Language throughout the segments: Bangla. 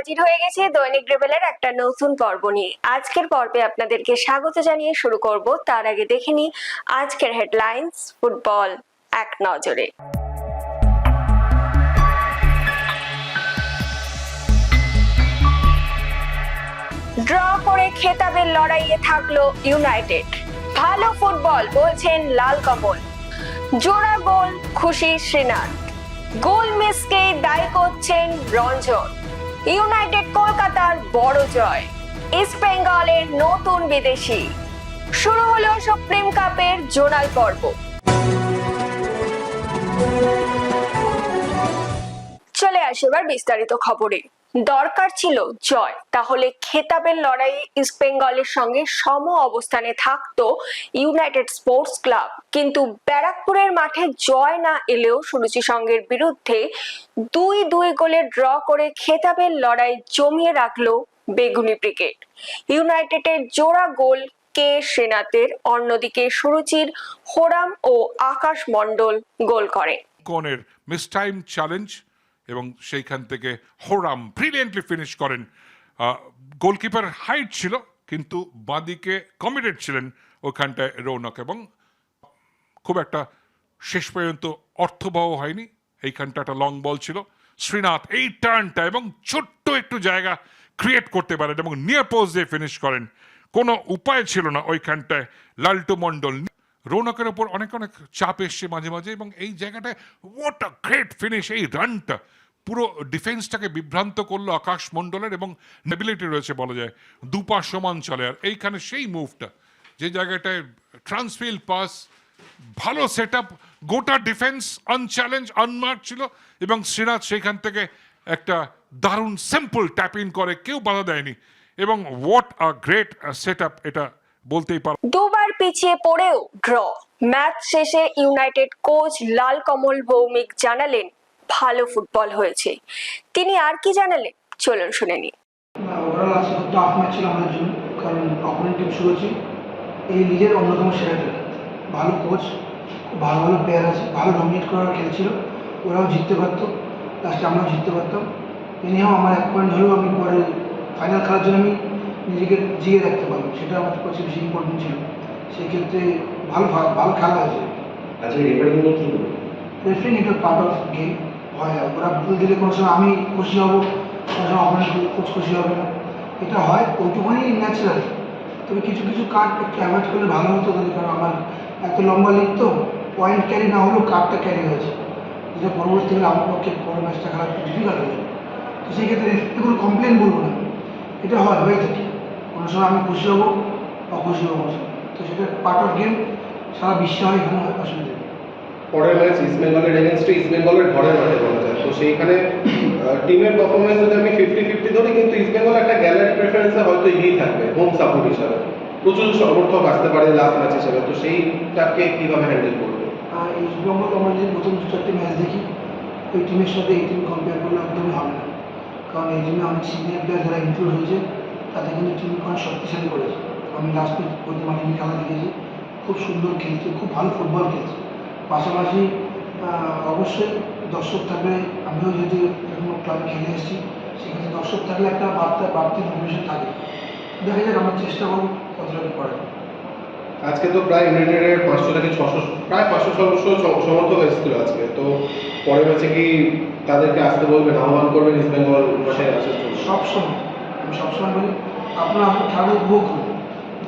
হাজির হয়ে গেছি দৈনিক রেবেলের একটা নতুন পর্ব নিয়ে। আজকের পর্বে আপনাদেরকে স্বাগত জানিয়ে শুরু করব। তার আগে দেখে নিই আজকের হেডলাইন্স, ফুটবল, এক নজরে। ড্র করে খেতাবের লড়াইয়ে থাকল ইউনাইটেড। ভালো ফুটবল, বলছেন লাল কমল। জোড়া গোল, খুশি শ্রীনাথ। গোল মিসকে দায়ী করছেন রঞ্জন। ইউনাইটেড কলকাতার বড় জয়, ইস্ট বেঙ্গলের নতুন বিদেশি। শুরু হলো সুপ্রিম কাপের জোনাল পর্ব। চলে আসে এবার বিস্তারিত খবরে। দরকার ছিল জয়। তাহলে খেতাবের লড়াইয়ে ইস্ট বেঙ্গলের সঙ্গে সম অবস্থানে থাকতো ইউনাইটেড স্পোর্টস ক্লাব। কিন্তু ব্যারাকপুরের মাঠে জয় না এলেও সুরুচি সঙ্গের বিরুদ্ধে দুই দুই গোলে ড্র করে খেতাবের লড়াই জমিয়ে রাখল বেগুনি ক্রিকেট। ইউনাইটেডের জোড়া গোল কে সেনাতের, অন্যদিকে সুরুচির হোরাম ও আকাশ মণ্ডল গোল করে। মিস টাইম চ্যালেঞ্জ এবং সেইখান থেকে হোরাম ব্রিলিয়েন্টলি ফিনিশ করেন। গোলকিপার হাইট ছিল, কিন্তু বাদিকে কমিটেড ছিলেন ওখানটায় রৌনক এবং খুব একটা শেষ পর্যন্ত অর্থবহ হয়নি। এইখানটা একটা লং বল ছিল। শ্রীনাথ এই টার্নটা এবং ছোট্ট একটু জায়গা ক্রিয়েট করতে পারেন এবং নিয়ার পোস্ট দিয়ে ফিনিশ করেন। কোনো উপায় ছিল না ওইখানটায়। লাল্টু মণ্ডল রৌনকের ওপর অনেক অনেক চাপ এসছে মাঝে মাঝে, এবং এই জায়গাটায় ওয়াট আ গ্রেট ফিনিশ এই রানটা পুরো ডিফেন্সটাকে বিভ্রান্ত করল আকাশ মণ্ডলের এবং নেবিলিটি রয়েছে বলা যায়। দুপা সমান চলে, আর এইখানে সেই মুভটা যে জায়গাটায় ট্রান্সফিল পাস ভালো সেট গোটা ডিফেন্স আনচ্যালেঞ্জ আনমার্ক ছিল, এবং শ্রীনাথ সেখান থেকে একটা দারুণ সিম্পল ট্যাপ ইন করে, কেউ বাধা দেয়নি, এবং হোয়াট আ গ্রেট সেট এটা বলতেই পারো। দুবার পিছিয়ে পড়েও ড্র ম্যাচ শেষে ইউনাইটেড কোচ লাল কমল ভৌমিক জানালেন ভালো ফুটবল হয়েছে। তিনি আর কি জানালেন? চলুন শুনে নিই। ওভারঅল আজকে খুব টাফ ম্যাচ ছিল আমাদের জন্য কারণ অপোনেন্ট টিম শুরুছি এই লিগের অন্যতম সেরা টিম ভালো কোচ খুব ভালো ভালো প্লেয়ার আছে ভালো ডমিনেট করার খেলছিল ওরাও জিততে পারতো লাস্টে আমরাও জিততে পারতাম। এনিহাও আমার এক পয়েন্ট হলেও আমি পরে ফাইনাল খেলার জন্য আমি নিজেকে জিয়ে রাখতে পারব। সেটা আমার কাছে বেশি ইম্পর্টেন্ট ছিল। সেই ক্ষেত্রে ভালো ভালো খেলা হয়েছে। আজকে রেফারিং নিয়ে কি বলব? রেফারিং এটা পার্ট অফ গেম হয় ওরা ভুল দিলে কোনো সময় আমি খুশি হব কোনো সময় অপোনেন্ট কোচ খুশি হবে না। এটা হয় ওইটুকুনি ন্যাচারাল তবে কিছু কিছু কার্ড একটু অ্যাভয়েড করলে ভালো হতো তাহলে কারণ আমার এত লম্বা লিগ তো পয়েন্ট ক্যারি না হলেও কার্ডটা ক্যারি হয়েছে। যেটা পরবর্তীকালে আমার পক্ষে বড় ম্যাচটা খেলা একটু ডিফিকাল্ট হয়ে যায় তো সেই ক্ষেত্রে কোনো কমপ্লেন বলব না। এটা হয় হয়ে থাকে। কোনো সময় আমি খুশি হব অখুশি হব তো সেটা পার্ট অফ গেম সারা বিশ্বে হয় এখানে হয় অসুবিধা পরের ম্যাচ ইস্ট বেঙ্গলের এগেনস্টে ইস্ট বেঙ্গলের ঘরের মাঠে বলা যায়। তো সেইখানে টিমের পারফরমেন্স যদি আমি ফিফটি ফিফটি ধরি কিন্তু ইস্ট বেঙ্গল একটা গ্যালারি প্রেফারেন্সে হয়তো এগিয়েই থাকবে হোম সাপোর্ট হিসাবে। প্রচুর সমর্থক আসতে পারে লাস্ট ম্যাচ হিসাবে। তো সেইটাকে কীভাবে হ্যান্ডেল করবে? ইস্টবেঙ্গল আমরা যদি প্রথম দু চারটে ম্যাচ দেখি ওই টিমের সাথে এই টিম কম্পেয়ার করলে একদমই হবে না। কারণ এই টিমে অনেক সিনিয়র প্লেয়ার যারা ইনক্লুড হয়েছে তাতে কিন্তু টিম অনেক শক্তিশালী করেছে। আমি লাস্ট প্রতি মাঠে খেলা দেখেছি। খুব সুন্দর খেলছে খুব ভালো ফুটবল খেলছে। পাশাপাশি অবশ্যই দর্শক থাকলে আমিও যেহেতু এরকম ক্লাবে খেলে এসেছি সেখানে দর্শক থাকলে একটা বার্তা বাড়তি মোটিভেশন থাকে। দেখা যাক আমরা চেষ্টা করব কতটা করা। আজকে তো প্রায় ইউনাইটেডের পাঁচশো থেকে ছশো প্রায় পাঁচশো ছশো সম- সমর্থক এসেছিল আজকে। তো পরের ম্যাচে কি তাদেরকে আসতে বলবেন আহ্বান করবেন ইস্ট বেঙ্গল মাঠে আসার জন্য সবসময়। আমি সবসময় বলি আপনারা আপনার খেলা উপভোগ করুন।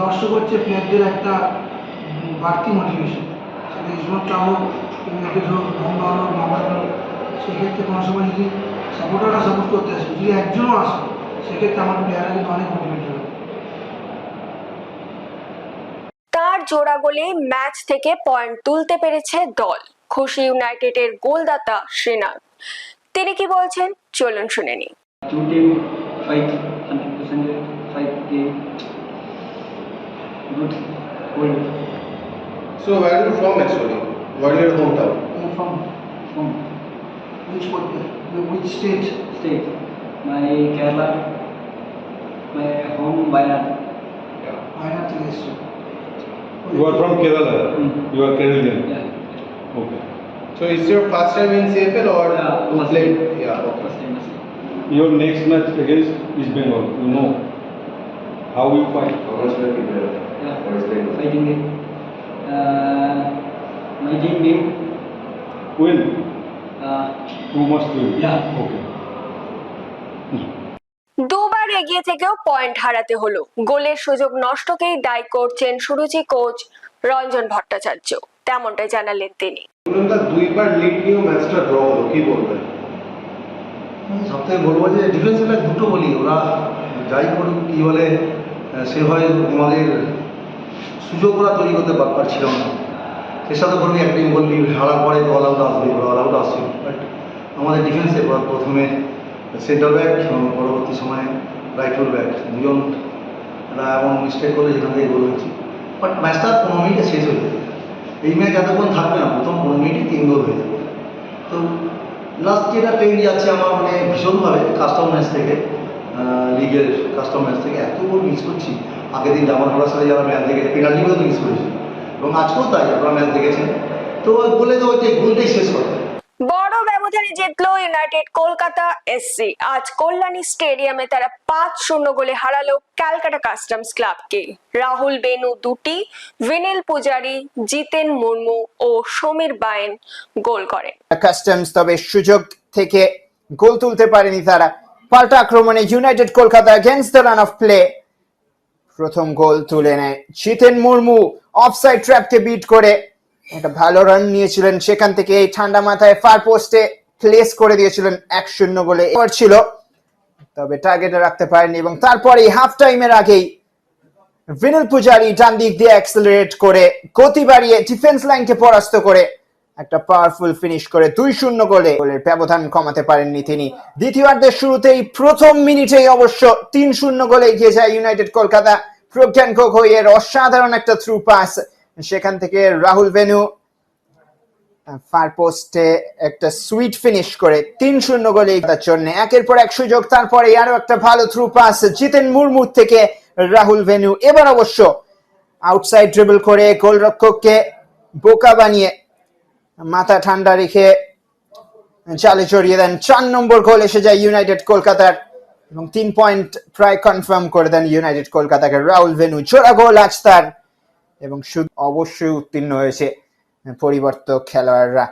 দর্শক হচ্ছে প্লেয়ারদের একটা বাড়তি মোটিভেশন সেটা ইসমত হোক ইউনাইটেড হোক মোহনবাগান হোক মোহামেডান হোক সেক্ষেত্রে কোনো সময় যদি সাপোর্টাররা সাপোর্ট করতে আসে যদি একজনও আসে সেক্ষেত্রে আমার প্লেয়াররা কিন্তু অনেক মোটিভেটেড হবে। তার জোড়া গোলে ম্যাচ থেকে পয়েন্ট তুলতে পেরেছে দল। খুশি ইউনাইটেডের গোলদাতা শ্রীনাথ। তিনি কি বলছেন? চলুন শুনে নিই। So where are you from actually? Where are your hometown? I'm from, from which, which state? State. My Kerala. My home Wayanad. Yeah. Wayanad district. You are from Kerala. Mm. You are Kerala. Yeah. Okay. So is your first time in CFL or yeah, you played? Time. Yeah. Okay. First time. Your next match against East Bengal. You know how you fight. How much time you play? Yeah. Fighting game. Uh, my team name, Win. uh, Who must win? Yeah. Okay. দুবার এগিয়ে থেকেও পয়েন্ট হারাতে হলো গোলের সুযোগ নষ্টকেই দায়ী করছেন সুরুচি কোচ রঞ্জন ভট্টাচার্য তেমনটাই জানালেন তিনি দুইবার লিড নিয়েও ম্যাচটা ড্র হলো কি বলবেন সব থেকে বলব যে লাইন দুটো বলি ওরা যাই করুক কী বলে আহ, সেভাবে আমাদের সুযোগ ওরা তৈরি করতে পার- পারছিল না। এর সাথে বলবি একটা বললি হারার পরে অল আউট আসবে অল আউট আসছিল বাট আমাদের ডিফেন্সে প্রথমে সেন্টার ব্যাক পরবর্তী সময়ে রাইট ফুল ব্যাক দুজন এমন মিস্টেক করলে যেখান থেকে গোল হয়েছে। বাট ম্যাচটা পনেরো মিনিটে শেষ হয়ে যাবে এই ম্যাচ এতক্ষণ থাকবে না, প্রথম পনেরো মিনিটে তিন গোল হয়ে যাবে তো লাস্ট যেটা ট্রেন্ড যাচ্ছে আমার মানে ভীষণভাবে কাস্টম ম্যাচ থেকে লিগের কাস্টম ম্যাচ থেকে, এত গোল মিস করছি। আগের দিন জামান হওয়ার সাথে যারা ম্যাচ দেখেছে পেনাল্টিগুলো তো মিস করেছি। এবং আজকেও তাই আপনারা ম্যাচ দেখেছেন। তো বলে তো ওই গোলটাই শেষ করে বড় ব্যবধানে জিতলো ইউনাইটেড কলকাতা এসসি আজ কল্যাণী স্টেডিয়ামে তারা পাঁচ শূন্য গোলে হারালো ক্যালকাটা কাস্টমস ক্লাবকে। রাহুল বেনু দুটি ভিনিল পূজারি জিতেন মুর্মু ও সমীর বায়েন গোল করেন কাস্টমস তবে সুযোগ থেকে গোল তুলতে পারেনি তারা। পাল্টা আক্রমণে United Kolkata against the run of play প্রথম গোল তুলে নেয় জিতেন মুর্মু। অফসাইড ট্র্যাপকে বিট করে একটা ভালো রান নিয়েছিলেন। সেখান থেকে এই ঠান্ডা মাথায় ফার পোস্টে প্লেস করে দিয়েছিলেন এক শূন্য বলে ছিল, তবে টার্গেটে রাখতে পারেনি এবং তারপরে হাফ টাইমের আগেই ভিনিল পূজারি ডান দিক দিয়ে অ্যাক্সেলারেট করে গতি বাড়িয়ে ডিফেন্স লাইনকে পরাস্ত করে একটা পাওয়ারফুল ফিনিশ করে দুই শূন্য গোলে গোলের ব্যবধান কমাতে পারেননি তিনি। দ্বিতীয়ার্ধের শুরুতেই প্রথম মিনিটেই অবশ্য তিন শূন্য গোলে এগিয়ে যায় ইউনাইটেড কলকাতা। প্রজ্ঞান এর অসাধারণ একটা থ্রু পাস সেখান থেকে রাহুল ভেনু ফার পোস্টে একটা সুইট ফিনিশ করে তিন শূন্য গোলে তার জন্য। একের পর এক সুযোগ তারপরে আরও একটা ভালো থ্রু পাস জিতেন মুর্মু থেকে রাহুল ভেনু এবার অবশ্য আউটসাইড ড্রিবল করে গোলরক্ষককে বোকা বানিয়ে মাথা ঠান্ডা রেখে চালে চড়িয়ে দেন। চার নম্বর গোল এসে যায় ইউনাইটেড কলকাতার এবং তিন পয়েন্ট প্রায় কনফার্ম করে দেন ইউনাইটেড কলকাতাকে। রাহুল ভেনু চোরা গোল আজ তার এবং শুধু অবশ্যই উত্তীর্ণ হয়েছে পরিবর্তক খেলোয়াড়রা।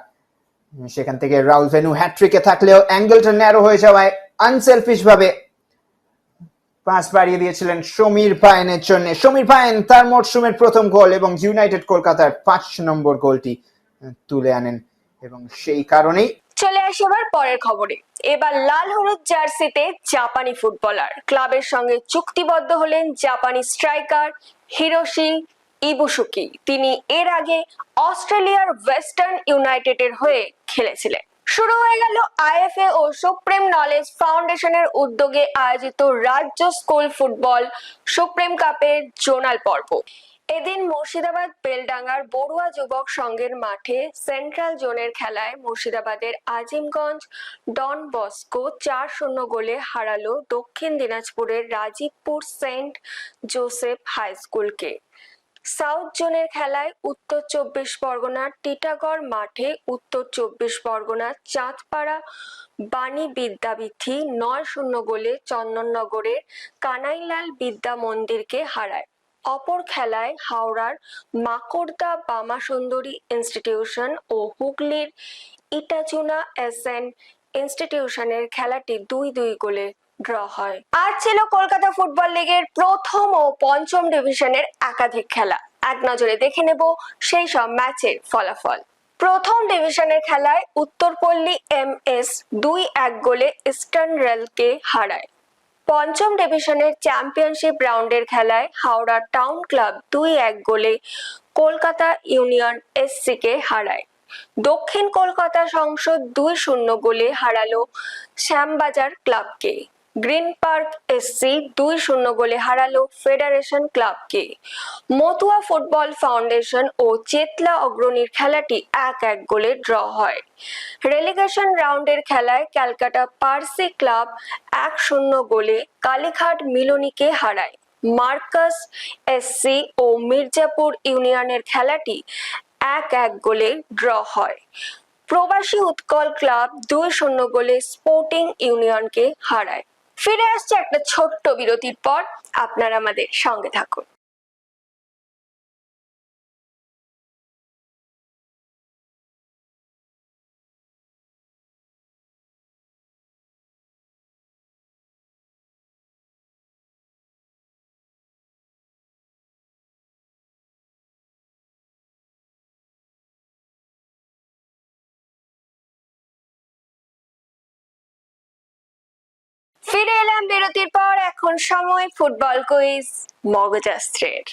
সেখান থেকে রাহুল ভেনু হ্যাট্রিকে থাকলেও অ্যাঙ্গেলটা ন্যারো হয়ে যাওয়ায় আনসেলফিশ ভাবে পাস বাড়িয়ে দিয়েছিলেন সমীর পায়নের জন্য। সমীর পায়ন তার মরশুমের প্রথম গোল এবং ইউনাইটেড কলকাতার পাঁচ নম্বর গোলটি তুলে আনেন এবং সেই কারণেই চলে আসি এবার পরের খবরে। এবার লাল হলুদ জার্সিতে জাপানি ফুটবলার। ক্লাবের সঙ্গে চুক্তিবদ্ধ হলেন জাপানি স্ট্রাইকার হিরোশি ইবুসুকি তিনি এর আগে অস্ট্রেলিয়ার ওয়েস্টার্ন ইউনাইটেডের হয়ে খেলেছিলেন। শুরু হয়ে গেল আইএফএ ও সুপ্রিম নলেজ ফাউন্ডেশনের উদ্যোগে আয়োজিত রাজ্য স্কুল ফুটবল সুপ্রিম কাপের জোনাল পর্ব। এদিন মুর্শিদাবাদ বেলডাঙ্গার বড়ুয়া যুবক সংঘের মাঠে সেন্ট্রাল জোনের খেলায় মুর্শিদাবাদের আজিমগঞ্জ ডন বস্কো চার শূন্য গোলে হারালো দক্ষিণ দিনাজপুরের রাজীবপুর সেন্ট জোসেফ হাই স্কুলকে। সাউথ জোনের খেলায় উত্তর চব্বিশ পরগনার টিটাগড় মাঠে উত্তর চব্বিশ পরগনার চাঁদপাড়া বাণী বিদ্যাবিথি নয় শূন্য গোলে চন্দননগরের কানাইলাল বিদ্যা মন্দিরকে হারায়। অপর খেলায় হাওড়ার মাকড়দা বামা সুন্দরী ইনস্টিটিউশন ও হুগলির ইটাচুনা এসএন ইনস্টিটিউশনের খেলাটি দুই দুই গোলে ড্র হয়। আজ ছিল কলকাতা ফুটবল লিগের প্রথম ও পঞ্চম ডিভিশনের একাধিক খেলা। এক নজরে দেখে নেব সেই সব ম্যাচের ফলাফল। প্রথম ডিভিশনের খেলায় উত্তরপল্লী এম এস দুই এক গোলে ইস্টার্ন রেলকে হারায়। পঞ্চম ডিভিশনের চ্যাম্পিয়নশিপ রাউন্ডের খেলায় হাওড়া টাউন ক্লাব দুই এক গোলে কলকাতা ইউনিয়ন এসসি কে হারায়। দক্ষিণ কলকাতা সংসদ দুই শূন্য গোলে হারালো শ্যামবাজার ক্লাবকে। গ্রিন পার্ক এসসি দুই শূন্য গোলে হারালো ফেডারেশন ক্লাবকে। মতুয়া ফুটবল ফাউন্ডেশন ও চেতলা অগ্রণীর খেলাটি এক এক গোলে ড্র হয়। রেলিগেশন রাউন্ডের খেলায় ক্যালকাটা পার্সি ক্লাব এক শূন্য গোলে কালীঘাট মিলনীকে হারায়। মার্কাস এসসি ও মির্জাপুর ইউনিয়নের খেলাটি এক এক গোলে ড্র হয়। প্রবাসী উৎকল ক্লাব দুই শূন্য গোলে স্পোর্টিং ইউনিয়নকে হারায়। ফিরে আসছে একটা ছোট্ট বিরতির পর। আপনারা আমাদের সঙ্গে থাকুন। ফিরে এলাম বিরতির পর, এখন সময় ফুটবল কুইজ, মগজাস্ত্রের।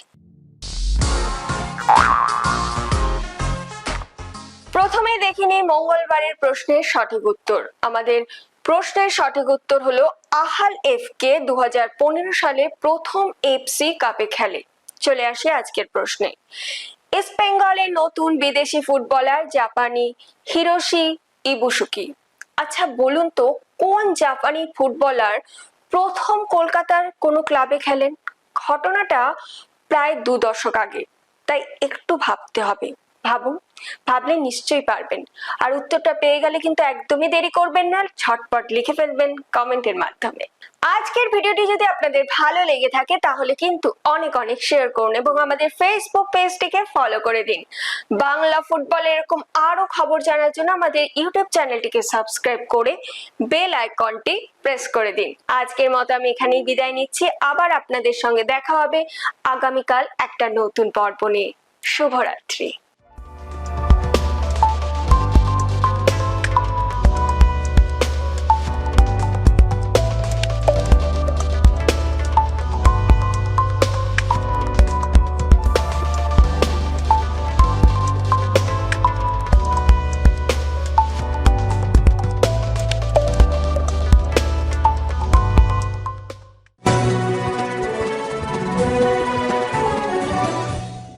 প্রথমে দেখিনি মঙ্গলবারের প্রশ্নের সঠিক উত্তর। আমাদের প্রশ্নের সঠিক উত্তর হলো, আহাল এফ কে দু হাজার পনেরো সালে প্রথম এফসি কাপে খেলে। চলে আসি আজকের প্রশ্নে। ইস্ট বেঙ্গলের নতুন বিদেশি ফুটবলার, জাপানি হিরোশি ইবুসুকি আচ্ছা বলুন তো, কোন জাপানি ফুটবলার প্রথম কলকাতার কোনো ক্লাবে খেলেন? ঘটনাটা প্রায় দু দশক আগে, তাই একটু ভাবতে হবে। ভাবুন, ভাবলে নিশ্চয়ই পারবেন। আর উত্তরটা পেয়ে গেলে কিন্তু একদমই দেরি করবেন না, ঝটপট লিখে ফেলবেন কমেন্টের মাধ্যমে। আজকের ভিডিওটি যদি আপনাদের ভালো লেগে থাকে, তাহলে কিন্তু অনেক অনেক শেয়ার করুন এবং আমাদের ফেসবুক পেজটিকে ফলো করে দিন। বাংলা ফুটবল এরকম আরও খবর জানার জন্য আমাদের ইউটিউব চ্যানেলটিকে সাবস্ক্রাইব করে বেল আইকনটি প্রেস করে দিন। আজকের মতো আমি এখানেই বিদায় নিচ্ছি। আবার আপনাদের সঙ্গে দেখা হবে আগামীকাল একটা নতুন পর্ব নিয়ে। শুভরাত্রি।